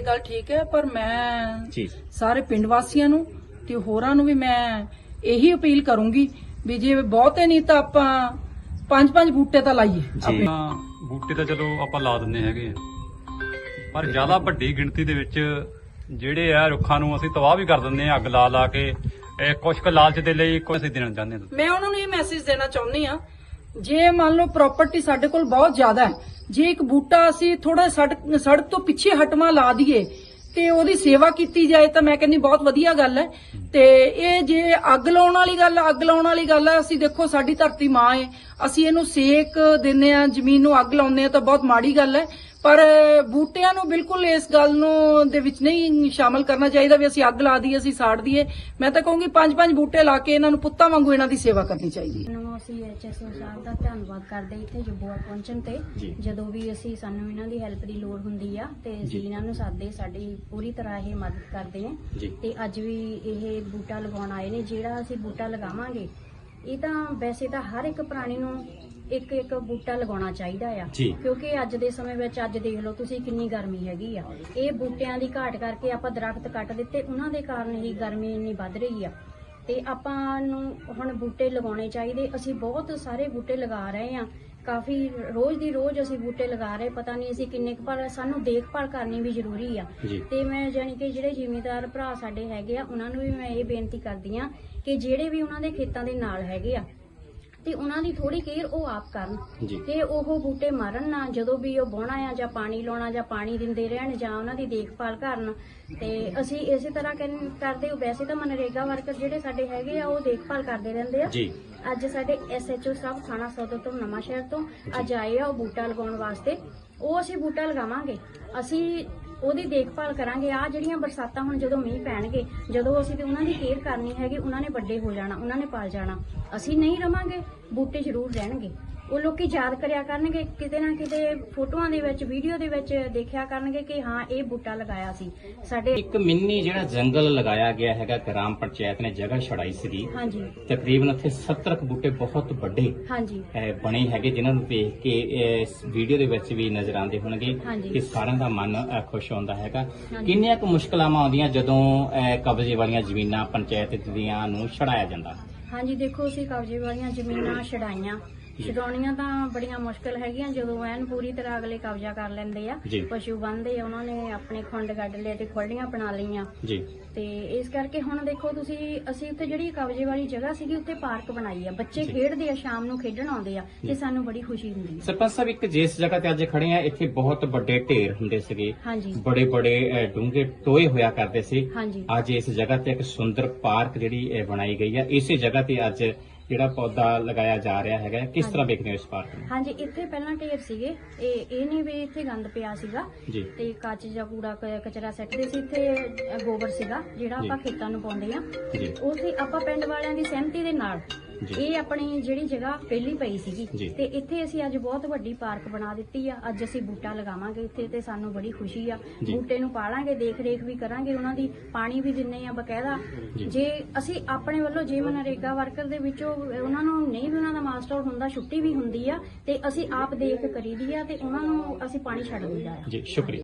ਇਹ ਗੱਲ ਠੀਕ ਹੈ ਪਰ ਮੈਂ ਜੀ। ਸਾਰੇ ਪਿੰਡ ਵਾਸੀਆਂ ਨੂੰ ਤੇ ਹੋਰਾਂ ਨੂੰ ਵੀ ਮੈਂ ਇਹੀ ਅਪੀਲ ਕਰੂੰਗੀ ਵੀ ਜੇ ਬਹੁਤੇ ਨਹੀਂ ਤਾਂ ਆਪਾਂ ਪੰਜ ਪੰਜ ਬੂਟੇ ਤਾਂ ਲਾਈਏ। ਜੀ। ਤਾਂ ਬੂਟੇ ਤਾਂ ਚਲੋ ਆਪਾਂ ਲਾ ਦਿੰਨੇ ਹੈਗੇ ਆ। ਪਰ ਜ਼ਿਆਦਾ ਵੱਡੀ ਗਿਣਤੀ ਦੇ ਵਿੱਚ ਜਿਹੜੇ ਆ ਰੁੱਖਾਂ ਨੂੰ ਅਸੀਂ ਤਬਾਹ ਵੀ ਕਰ ਦਿੰਦੇ ਆ ਅੱਗ ਲਾ ਲਾ ਕੇ ਇਹ ਕੁਛ ਕੁ ਲਾਲਚ ਦੇ ਲਈ ਕੁਝ ਅਸੀਂ ਦੇਣਾ ਚਾਹੁੰਦੇ। ਹਾਂ ਮੈਂ ਉਹਨਾਂ ਨੂੰ ਇਹ ਮੈਸੇਜ ਦੇਣਾ ਚਾਹੁੰਦੀ ਆ ਜੇ ਮੰਨ ਲਓ ਪ੍ਰਾਪਰਟੀ ਸਾਡੇ ਕੋਲ ਬਹੁਤ ਜ਼ਿਆਦਾ ਹੈ ਜੇ ਇੱਕ ਬੂਟਾ ਅਸੀਂ ਥੋੜਾ ਸੜਕ ਸੜਕ ਤੋਂ ਪਿੱਛੇ ਹਟਵਾ ਲਾ ਦਈਏ ਤੇ ਉਹਦੀ ਸੇਵਾ ਕੀਤੀ ਜਾਏ ਤਾਂ ਮੈਂ ਕਹਿੰਦੀ ਬਹੁਤ ਵਧੀਆ ਗੱਲ ਹੈ। ਤੇ ਇਹ ਜੇ ਅੱਗ ਲਾਉਣ ਵਾਲੀ ਗੱਲ, ਅੱਗ ਲਾਉਣ ਵਾਲੀ ਗੱਲ ਹੈ, ਅਸੀਂ ਦੇਖੋ ਸਾਡੀ ਧਰਤੀ ਮਾਂ ਹੈ ਅਸੀਂ ਇਹਨੂੰ ਸੇਕ ਦਿੰਨੇ ਆ ਜ਼ਮੀਨ ਨੂੰ ਅੱਗ ਲਾਉਂਦੇ ਆ ਤਾਂ ਬਹੁਤ ਮਾੜੀ ਗੱਲ ਹੈ। ਪਰ ਬੂਟਿਆਂ ਨੂੰ ਬਿਲਕੁਲ ਇਸ ਗੱਲ ਨੂੰ ਦੇ ਵਿੱਚ ਨਹੀਂ ਸ਼ਾਮਲ ਕਰਨਾ ਚਾਹੀਦਾ ਵੀ ਅਸੀਂ ਅੱਗ ਲਾ ਦਈਏ, ਅਸੀਂ ਸਾੜ ਦਈਏ। ਮੈਂ ਤਾਂ ਕਹੂੰਗੀ ਪੰਜ ਪੰਜ ਬੂਟੇ ਲਾ ਕੇ ਇਹਨਾਂ ਨੂੰ ਪੁੱਤਾਂ ਵਾਂਗੂ ਇਹਨਾਂ ਦੀ ਸੇਵਾ ਕਰਨੀ ਚਾਹੀਦੀ ਹੈ। ਅਸੀਂ ਐਚਐਸਓ ਸਾਹਿਬ ਦਾ ਧੰਨਵਾਦ ਕਰਦੇ ਇੱਥੇ ਜੱਬੂਆ ਪਹੁੰਚਣ ਤੇ ਜੀ। ਜਦੋਂ ਵੀ ਅਸੀਂ ਸਾਨੂੰ ਇਹਨਾਂ ਦੀ ਹੈਲਪ ਦੀ ਲੋੜ ਹੁੰਦੀ ਆ ਤੇ ਅਸੀਂ ਜੀ। ਇਹਨਾਂ ਨੂੰ ਸਾਦੇ ਸਾਡੀ ਪੂਰੀ ਤਰ੍ਹਾਂ ਇਹ ਮਦਦ ਕਰਦੇ ਆ ਜੀ ਤੇ ਅੱਜ ਵੀ ਇਹ ਬੂਟਾ ਲਗਾਉਣ ਆਏ ਨੇ ਜਿਹੜਾ ਅਸੀਂ ਬੂਟਾ ਲਗਾਵਾਂਗੇ ਇਹ ਤਾਂ ਵੈਸੇ ਤਾਂ ਹਰ ਇੱਕ ਪ੍ਰਾਣੀ ਨੂੰ ਇੱਕ ਇੱਕ ਬੂਟਾ ਲਗਾਉਣਾ ਚਾਹੀਦਾ ਆ ਜੀ। ਕਿਉਂਕਿ ਅੱਜ ਦੇ ਸਮੇਂ ਵਿੱਚ ਅੱਜ ਦੇਖ ਲਓ ਤੁਸੀਂ ਕਿੰਨੀ ਗਰਮੀ ਹੈਗੀ ਆ ਇਹ ਬੂਟਿਆਂ ਦੀ ਘਾਟ ਕਰਕੇ ਆਪਾਂ ਦਰਖਤ ਕੱਟ ਦਿੱਤੇ ਉਹਨਾਂ ਦੇ ਕਾਰਨ ਹੀ ਗਰਮੀ ਇੰਨੀ ਵੱਧ ਰਹੀ ਆ ਤੇ ਆਪਾਂ ਨੂੰ ਹੁਣ ਬੂਟੇ ਲਗਾਉਣੇ ਚਾਹੀਦੇ। ਅਸੀਂ ਬਹੁਤ ਸਾਰੇ ਬੂਟੇ ਲਗਾ ਰਹੇ ਆ ਕਾਫੀ ਰੋਜ਼ ਦੀ ਰੋਜ਼ ਅਸੀਂ ਬੂਟੇ ਲਗਾ ਰਹੇ। ਪਤਾ ਨਹੀਂ ਅਸੀਂ ਕਿੰਨੇ ਕੁ ਪਰ ਸਾਨੂੰ ਦੇਖਭਾਲ ਕਰਨੀ ਵੀ ਜ਼ਰੂਰੀ ਆ। ਤੇ ਮੈਂ ਜਾਣੀ ਕਿ ਜਿਹੜੇ ਜ਼ਿਮੀਂਦਾਰ ਭਰਾ ਸਾਡੇ ਹੈਗੇ ਆ ਉਹਨਾਂ ਨੂੰ ਵੀ ਮੈਂ ਇਹ ਬੇਨਤੀ ਕਰਦੀ ਆ ਕਿ ਜਿਹੜੇ ਵੀ ਉਹਨਾਂ ਦੇ ਖੇਤਾਂ ਦੇ ਨਾਲ ਹੈਗੇ ਆ ਤੇ ਉਹਨਾਂ ਦੀ ਥੋੜੀ ਕੇਅਰ ਉਹ ਆਪ ਕਰਨ। ਜੀ। ਤੇ ਉਹ ਬੂਟੇ ਮਾਰਨ ਨਾ ਜਦੋਂ ਵੀ ਉਹ ਬੋਣਾ ਆ ਜਾਂ ਪਾਣੀ ਲਾਉਣਾ ਜਾਂ ਪਾਣੀ ਦਿੰਦੇ ਰਹਿਣ ਜਾਂ ਉਹਨਾਂ ਦੀ ਦੇਖਭਾਲ ਕਰਨ। ਤੇ ਅਸੀਂ ਇਸੇ ਤਰ੍ਹਾਂ ਕਹਿੰ- ਕਰਦੇ ਵੈਸੇ ਤਾਂ ਮਨਰੇਗਾ ਵਰਕਰ ਜਿਹੜੇ ਸਾਡੇ ਹੈਗੇ ਆ ਉਹ ਦੇਖਭਾਲ ਕਰਦੇ ਰਹਿੰਦੇ ਆ। ਜੀ। ਅੱਜ ਸਾਡੇ ਐਸਐਚਓ ਸਾਹਿਬ ਥਾਣਾ ਸਦਰ ਤੋਂ ਨਵਾਂ ਸ਼ਹਿਰ ਤੋਂ ਅੱਜ ਆਏ ਆ ਉਹ ਬੂਟਾ ਲਗਾਉਣ ਵਾਸਤੇ। ਉਹ ਅਸੀਂ ਬੂਟਾ ਲਗਾਵਾਂਗੇ। ਅਸੀਂ ਉਹਦੀ ਦੇਖਭਾਲ ਕਰਾਂਗੇ। ਆ ਜਿਹੜੀਆਂ ਬਰਸਾਤਾਂ ਹੁਣ ਜਦੋਂ ਮੀਂਹ ਪੈਣਗੇ, ਜਦੋਂ ਅਸੀਂ ਤੇ ਉਹਨਾਂ ਦੀ ਕੇਅਰ ਕਰਨੀ ਹੈਗੀ, ਉਹਨਾਂ ਨੇ ਵੱਡੇ ਹੋ ਜਾਣਾ, ਉਹਨਾਂ ਨੇ ਪਲ ਜਾਣਾ। ਅਸੀਂ ਨਹੀਂ ਰਵਾਂਗੇ, ਬੂਟੇ ਜ਼ਰੂਰ ਰਹਿਣਗੇ। ਉਹ ਲੋਕੀ ਯਾਦ ਕਰਿਆ ਕਰਨਗੇ ਕਿਤੇ ਨਾ ਕਿਤੇ ਫੋਟੋਆਂ ਦੇ ਵਿੱਚ ਵੀਡੀਓ ਦੇ ਵਿੱਚ ਦੇਖਿਆ ਕਰਨਗੇ ਕਿ ਹਾਂ ਇਹ ਬੂਟਾ ਲਗਾਇਆ ਸੀ। ਸਾਡੇ ਇੱਕ ਮਿੰਨੀ ਜਿਹੜਾ ਜੰਗਲ ਲਗਾਇਆ ਗਿਆ ਹੈਗਾ ਗ੍ਰਾਮ ਪੰਚਾਇਤ ਨੇ ਜਗ੍ਹਾ ਛੜਾਈ ਸੀਗੀ। ਹਾਂਜੀ। ਤਕਰੀਬਨ ਉੱਥੇ 70 ਕੁ ਬੂਟੇ ਬਹੁਤ ਵੱਡੇ ਹਾਂਜੀ। ਬਣੇ ਹੈਗੇ ਜਿਨ੍ਹਾਂ ਨੂੰ ਦੇਖ ਕੇ ਇਸ ਵੀਡੀਓ ਦੇ ਵਿੱਚ ਵੀ ਨਜ਼ਰ ਆਉਂਦੇ ਹੋਣਗੇ। ਕਿ ਸਾਰਿਆਂ ਦਾ ਮਨ ਖੁਸ਼ ਹੁੰਦਾ ਹੈਗਾ। ਕਿੰਨੀਆਂ ਕੁ ਮੁਸ਼ਕਲਾਂ ਆਉਂਦੀਆਂ ਜਦੋਂ ਕਬਜ਼ੇ ਵਾਲੀਆਂ ਜ਼ਮੀਨਾਂ ਪੰਚਾਇਤ ਦੀਆਂ ਨੂੰ ਛੜਾਇਆ ਜਾਂਦਾ? ਹਾਂਜੀ ਦੇਖੋ ਅਸੀਂ ਕਬਜ਼ੇ ਵਾਲੀਆਂ ਜ਼ਮੀਨਾਂ ਛਡਾਈਆਂ। ਛਡਾਉਣੀਆਂ ਤਾਂ ਬੜੀਆਂ ਮੁਸ਼ਕਲ ਹੈਗੀਆਂ ਜਦੋਂ ਐਨ ਪੂਰੀ ਤਰ੍ਹਾਂ ਅਗਲੇ ਕਬਜ਼ਾ ਕਰ ਲੈਂਦੇ ਆ ਜੀ। ਪਸ਼ੂ ਬੰਦੇ ਆ ਉਹਨਾਂ ਨੇ ਆਪਣੇ ਖੁੰਡ ਕੱਢ ਲਏ ਤੇ ਖੁੱਲੀਆਂ ਬਣਾ ਲਈਆਂ। ਜੀ। ਤੇ ਇਸ ਕਰਕੇ ਹੁਣ ਦੇਖੋ ਤੁਸੀਂ ਅਸੀਂ ਉੱਥੇ ਜਿਹੜੀ ਕਬਜ਼ੇ ਵਾਲੀ ਜਗ੍ਹਾ ਸੀਗੀ ਉੱਥੇ ਪਾਰਕ ਬਣਾਈ ਆ। ਬੱਚੇ ਜੀ। ਖੇਡਦੇ ਆ ਸ਼ਾਮ ਨੂੰ ਖੇਡਣ ਆਉਂਦੇ ਆ ਜੀ। ਤੇ ਸਾਨੂੰ ਬੜੀ ਖੁਸ਼ੀ ਹੁੰਦੀ ਹੈ ਸਰਪੰਚ ਸਾਹਿਬ ਇੱਕ ਜਿਸ ਜਗ੍ਹਾ ਤੇ ਅੱਜ ਖੜੇ ਆ ਇੱਥੇ ਬਹੁਤ ਵੱਡੇ ਢੇਰ ਹੁੰਦੇ ਸੀਗੇ। ਹਾਂਜੀ। ਬੜੇ ਬੜੇ ਡੂੰਘੇ ਟੋਏ ਹੋਇਆ ਕਰਦੇ ਸੀ। ਹਾਂਜੀ। ਅੱਜ ਇਸ ਜਗ੍ਹਾ ਤੇ ਇੱਕ ਸੁੰਦਰ ਪਾਰਕ ਜਿਹੜੀ ਅਹ, ਬਣਾਈ ਗਈ ਹੈ ਇਸੇ ਜਗ੍ਹਾ ਤੇ ਅੱਜ ਜਿਹੜਾ ਪੌਦਾ ਲਗਾਇਆ ਜਾ ਰਿਹਾ ਹੈਗਾ ਕਿਸ ਤਰ੍ਹਾਂ ਵੇਖਦੇ ਹੋ ਇਸ ਪਾਰਕ ਨੂੰ? ਹਾਂਜੀ ਇੱਥੇ ਪਹਿਲਾਂ ਢੇਰ ਸੀਗੇ। ਇਹ ਇਹ ਨਹੀਂ ਵੀ ਇੱਥੇ ਗੰਦ ਪਿਆ ਸੀਗਾ। ਜੀ। ਤੇ ਕੱਚ ਜਾਂ ਕੂੜਾ ਕ- ਕਚਰਾ ਸੱਟਦੇ ਸੀ ਇੱਥੇ ਅ, ਗੋਬਰ ਸੀਗਾ ਜਿਹੜਾ ਜੀ। ਆਪਾਂ ਖੇਤਾਂ ਨੂੰ ਪਾਉਂਦੇ ਆ ਜੀ। ਉਸੇ ਆਪਾਂ ਪਿੰਡ ਵਾਲਿਆਂ ਦੀ ਸਹਿਮਤੀ ਦੇ ਨਾਲ। ਇਹ ਆਪਣੀ ਜਿਹੜੀ ਜਗ੍ਹਾ ਪਹਿਲੀ ਪਈ ਸੀਗੀ। ਤੇ ਇੱਥੇ ਅਸੀਂ ਅੱਜ ਬਹੁਤ ਵੱਡੀ ਪਾਰਕ ਬਣਾ ਦਿੱਤੀ ਆ ਅੱਜ ਅਸੀਂ ਬੂਟਾ ਲਗਾਵਾਂਗੇ ਇੱਥੇ ਤੇ ਸਾਨੂੰ ਬੜੀ ਖੁਸ਼ੀ ਆ। ਬੂਟੇ ਨੂੰ ਪਾਲਾਂਗੇ ਦੇਖ ਰੇਖ ਵੀ ਕਰਾਂਗੇ ਉਹਨਾਂ ਦੀ ਪਾਣੀ ਵੀ ਦਿੰਨੇ ਆ ਬਕਾਇਦਾ ਜੀ। ਜੇ ਅਸੀਂ ਆਪਣੇ ਵੱਲੋਂ ਜੇ ਮਨਰੇਗਾ ਵਰਕਰ ਦੇ ਵਿੱਚੋਂ ਉਹਨਾਂ ਨੂੰ ਨਹੀਂ ਵੀ ਉਹਨਾਂ ਦਾ ਮਾਸਟਰ ਹੁੰਦਾ ਛੁੱਟੀ ਵੀ ਹੁੰਦੀ ਆ ਤੇ ਅਸੀਂ ਆਪ ਦੇਖ ਕਰੀਦੀ ਆ ਤੇ ਉਹਨਾਂ ਨੂੰ ਅਸੀਂ ਪਾਣੀ ਛੱਡ ਦਿੰਦਾ ਆ ਜੀ ਸ਼ੁਕਰੀਆ